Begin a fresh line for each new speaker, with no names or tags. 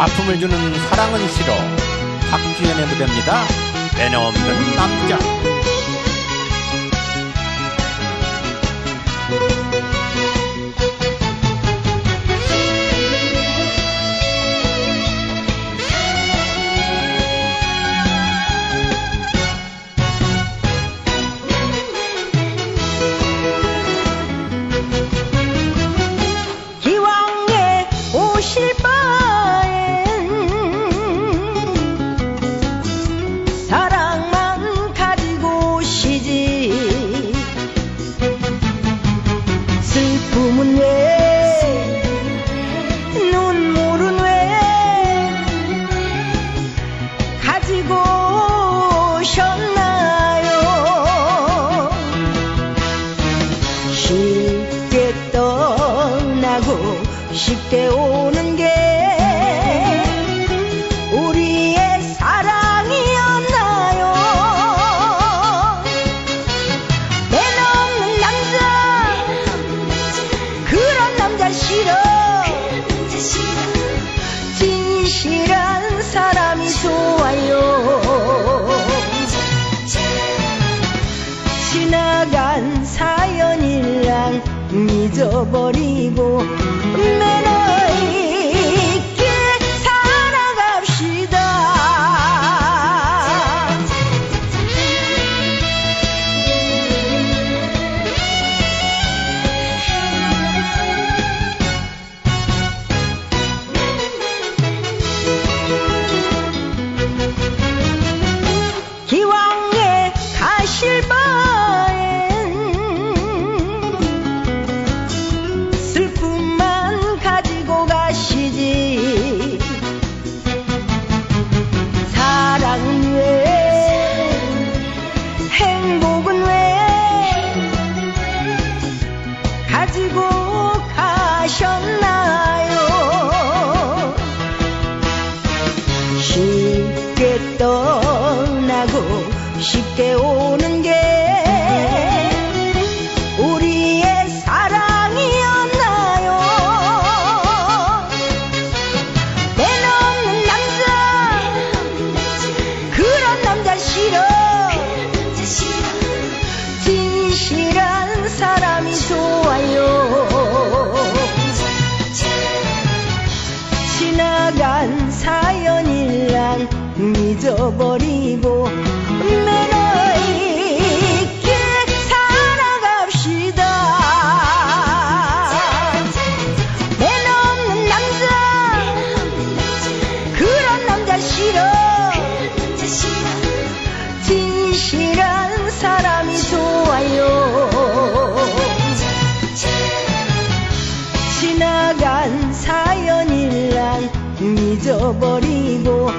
아픔을 주는 사랑은 싫어. 박주연의 무대입니다. 매너 없는 남자
쉽게 오는 게 우리의 사랑이었나요? 매너없는 남자 그런 남자 싫어. 진실한 사람이 좋아요. 지나간 사연이랑 잊어버리고 행복은 왜 가지고 가셨나요? 쉽게 떠나고 쉽게 오 잊어버리고 매너 있게 살아갑시다. 매너 없는 남자 그런 남자 싫어. 진실한 사람이 좋아요. 지나간 사연이랑 잊어버리고